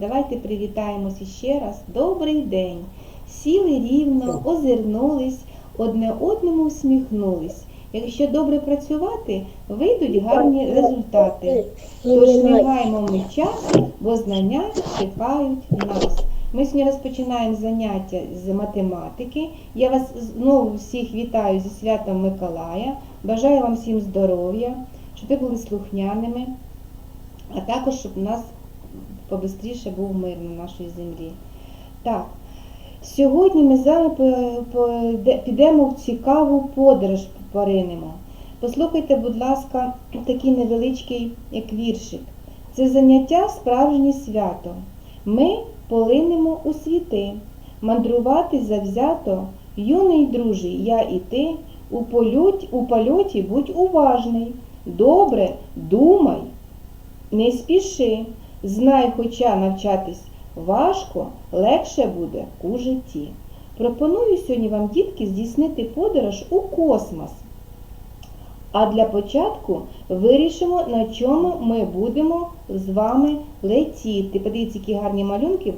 Давайте привітаємося ще раз. Добрий день. Сіли рівно, озирнулись, одне одному усміхнулись. Якщо добре працювати, вийдуть гарні результати. Тож не гаймо ми час, бо знання чекають нас. Ми сьогодні розпочинаємо заняття з математики. Я вас знову всіх вітаю зі святом Миколая. Бажаю вам всім здоров'я, щоб ви були слухняними, а також щоб у нас побистріше був мир на нашій землі. Так, сьогодні ми з вами підемо в цікаву подорож поринемо. Послухайте, будь ласка, такий невеличкий як віршик. Це заняття справжнє свято. Ми полинемо у світи, мандрувати завзято, юний друже, я і ти, у польоті, у польоті будь уважний, добре думай, не спіши, знай, хоча навчатись важко, легше буде у житті. Пропоную сьогодні вам, дітки, здійснити подорож у космос. А для початку вирішимо, на чому ми будемо з вами летіти. Подивіться, які гарні малюнки.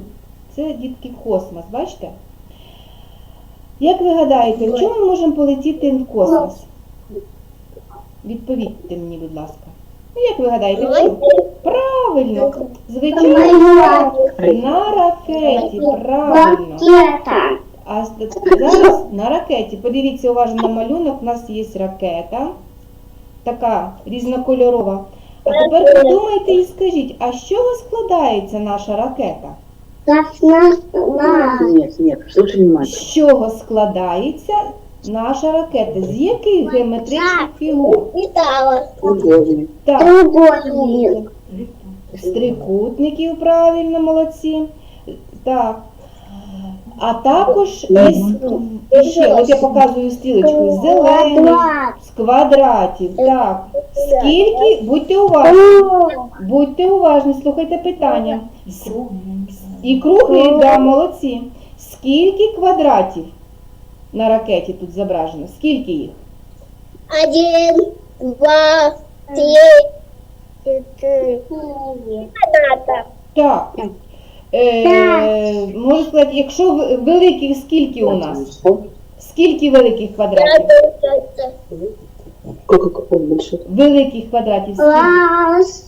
Це дітки космос, бачите? Як ви гадаєте, в чому ми можемо полетіти в космос? Відповідьте мені, будь ласка. Ну, як ви гадаєте. Правильно, звичайно, на ракеті, правильно. А зараз на ракеті, подивіться уважно на малюнок, у нас є ракета, така різнокольорова. А тепер подумайте і скажіть, а з чого складається наша ракета? Нет, нет, слушай. З чого складається наша ракета? З яких геометричних фігур? Удобно. Так, з трикутників, правильно, молодці. Так. А також із ще, от я показую стрілочкою, зелений, з квадратів. Так. Скільки, будьте уважні, будьте уважні, слухайте питання. І круглі, да, молодці. Скільки квадратів на ракеті тут зображено? Скільки їх? Один, два, три, четыре. Надо. Так. Е, можу сказати, якщо в- великих скільки у нас? Скільки великих квадратів? Сколько какого больше? Великих квадратів скільки? Раз,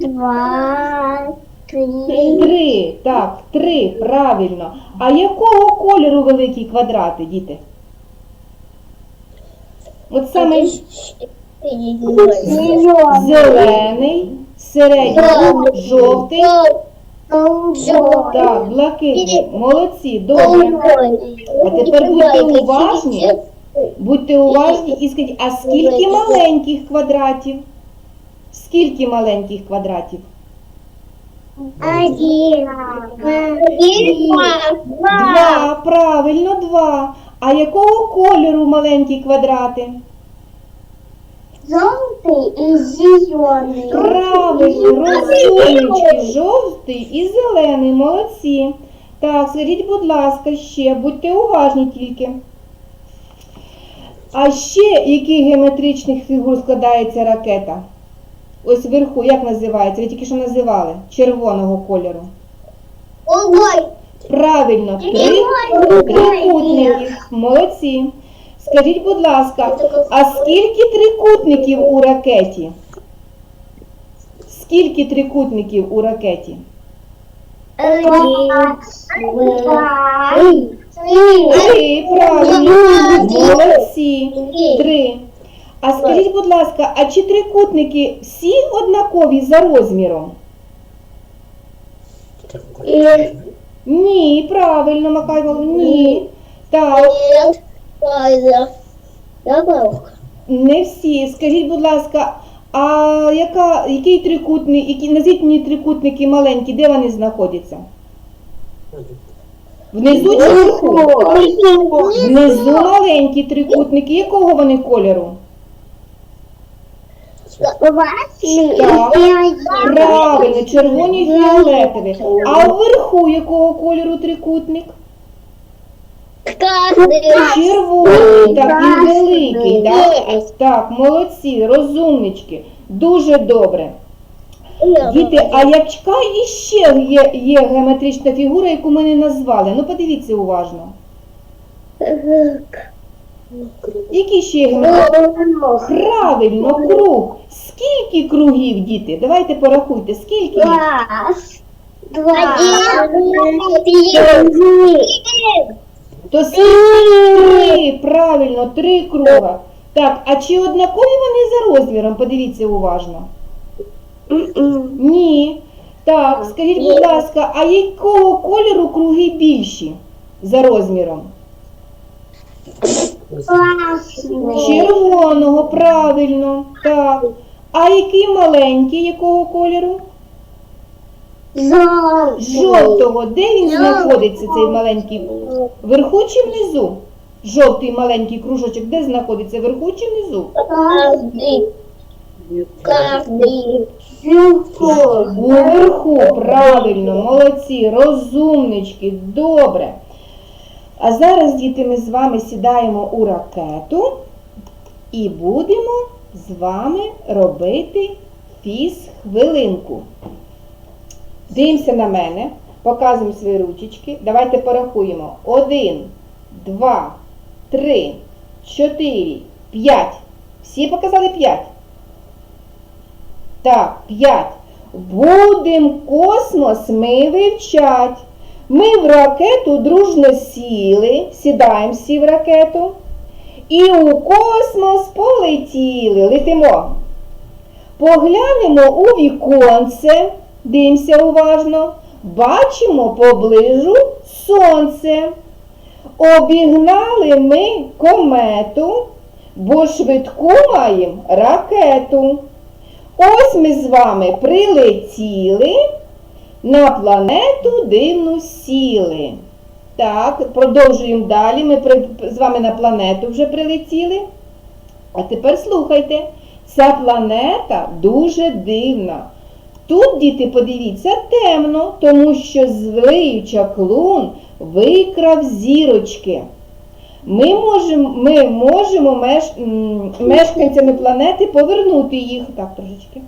два, три. Три. Так, три, правильно. А якого кольору великі квадрати, діти? От саме зелений, середній, жовтий, так, блакитний. Молодці, добре. А тепер будьте уважні. Будьте уважні і скажіть, а скільки маленьких квадратів? Скільки маленьких квадратів? Один, два, правильно, два. А якого кольору маленькі квадрати? Желтый и зеленый. Правильно, розумнички, жовтий і зелений, молодці. Так, скажіть, будь ласка, ще, будьте уважні тільки. А ще яких геометричних фігур складається ракета? Ось вверху, як називається? Ви тільки що називали? Червоного кольору. Ой, Правильно, три трикутників. Молодці. Скажіть, будь ласка, а скільки трикутників у ракеті? Скільки трикутників у ракеті? три. Три, правильно. Молодці. Три. А скажіть, будь ласка, а чи трикутники всі однакові за розміром? И Ні, правильно, Макай ні. Так, нет, правильно. Я был. не всі. Скажіть, будь ласка, а яка, який трикутник, які, назвіть мені трикутники маленькі, де вони знаходяться? Внизу чи вверху? Внизу маленькі трикутники. Якого вони кольору? Так. Правильно, червоні і фіолетові. А вверху якого кольору трикутник? Червоний, так, і великий, так? Так, молодці, розумнички. Дуже добре. Діти, а яка іще є, є геометрична фігура, яку ми не назвали? Ну подивіться уважно. Які ще геометричні? Правильно, круг. Скільки кругів, діти? Давайте порахуйте, скільки їх? Два, То скільки три, правильно, три круга. Так, а чи однакові вони за розміром? Подивіться уважно. Ні. Так, скажіть, будь ласка, а якого кольору круги більші за розміром? Червоного, правильно. Так. А який маленький, якого кольору? Жовтого. Де він знаходиться, цей маленький? Вверху чи внизу? Жовтий маленький кружочок, де знаходиться? Вверху чи внизу? Каждый. Правильно, молодці, розумнички, добре. А зараз, діти, ми з вами сідаємо у ракету і будемо з вами робити фіз-хвилинку. Дивимося на мене, показуємо свої ручечки. Давайте порахуємо. Один, два, три, чотири, п'ять. Всі показали п'ять? Так, 5. Будем космос ми вивчать. Ми в ракету дружно сіли, сідаємо всі в ракету. І у космос полетіли. Летимо. Поглянемо у віконце, дивимося уважно. Бачимо поближу сонце. Обігнали ми комету, бо швидку маємо ракету. Ось ми з вами прилетіли, на планету дивну сіли. Так, продовжуємо далі. Ми з вами на планету вже прилетіли. А тепер слухайте, ця планета дуже дивна. Тут, діти, подивіться, темно, тому що злий чаклун викрав зірочки. Ми можемо, ми можемо меш, мешканцями планети повернути їх так трошечки.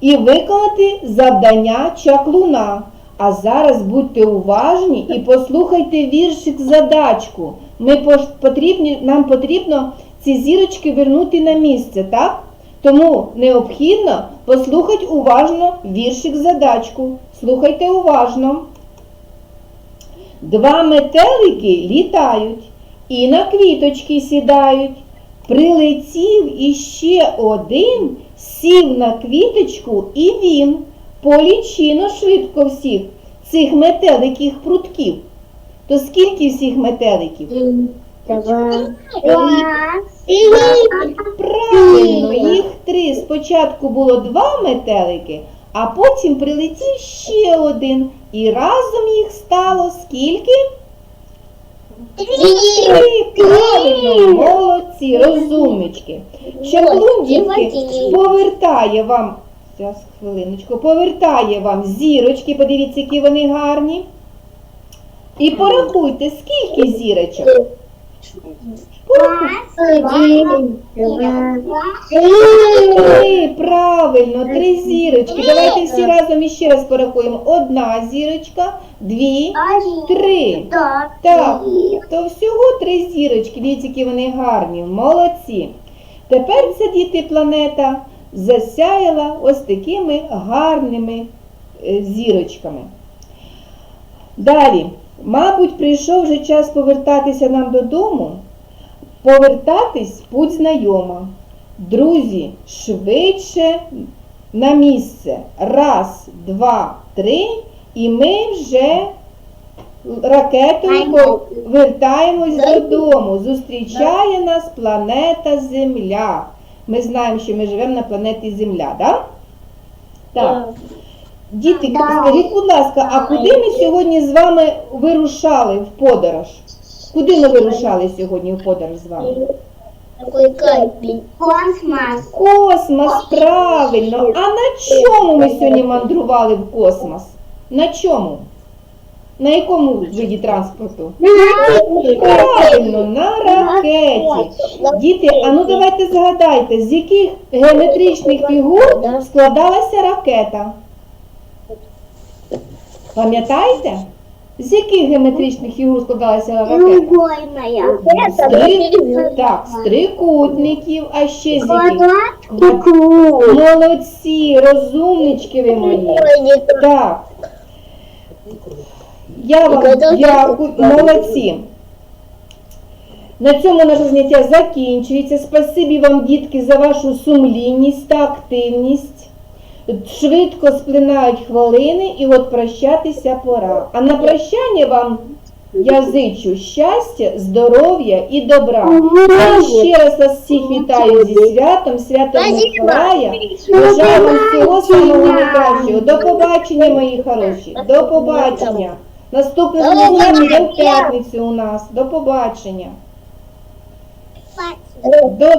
І виконати завдання чаклуна. А зараз будьте уважні і послухайте віршик задачку. Ми потрібні, нам потрібно ці зірочки вернути на місце, так? Тому необхідно послухати уважно віршик задачку. Слухайте уважно. Два метелики літають і на квіточки сідають. Прилетів іще один, сів на квіточку і він. Полічино швидко всіх цих метеликів прутків. То скільки всіх метеликів? Правильно, їх три. Спочатку було два метелики, а потім прилетів ще один. І разом їх стало скільки? Правильно, молодці, розумнички. Чаклун, дітки, повертає вам. Зараз хвилиночку, повертає вам зірочки, подивіться, які вони гарні. І порахуйте, скільки зірочок. Три, правильно, три зірочки. Давайте всі разом іще раз порахуємо. Одна зірочка, дві, три. Так, то всього три зірочки. Дивіться, які вони гарні. Молодці. Тепер ця діти планета засяяла ось такими гарними е, зірочками. Далі, мабуть, прийшов вже час повертатися нам додому. Повертатись путь знайома. Друзі, швидше на місце. Раз, два, три. І ми вже ракетою повертаємось додому. Зустрічає нас планета Земля. Ми знаємо, що ми живемо на планеті Земля, так? Так. Діти, скажіть, будь ласка, а куди ми сьогодні з вами вирушали в подорож? Куди ми вирушали сьогодні в подорож з вами? Космос. Космос, правильно. А на чому ми сьогодні мандрували в космос? На чому? На якому виді транспорту? Правильно, на ракеті. Діти, а ну давайте згадайте, з яких геометричних фігур складалася ракета? Пам'ятаєте? З яких геометричних фігур складалася ракета? Треугольная. З Так, з трикутників, а ще з яких? Квадрат и круг. Молодці, розумнички ви мої. Так. Я вам дякую, молодці. На цьому наше заняття закінчується. Спасибі вам, дітки, за вашу сумлінність та активність. Швидко сплинають хвилини і от прощатися пора. А на прощання вам я зичу щастя, здоров'я і добра. А ще раз вас всіх вітаю зі святом, святом Миколая. Бажаю вам всього самого найкращого. До побачення, мої хороші. До побачення. Наступне буде в п'ятницю у нас. До побачення. До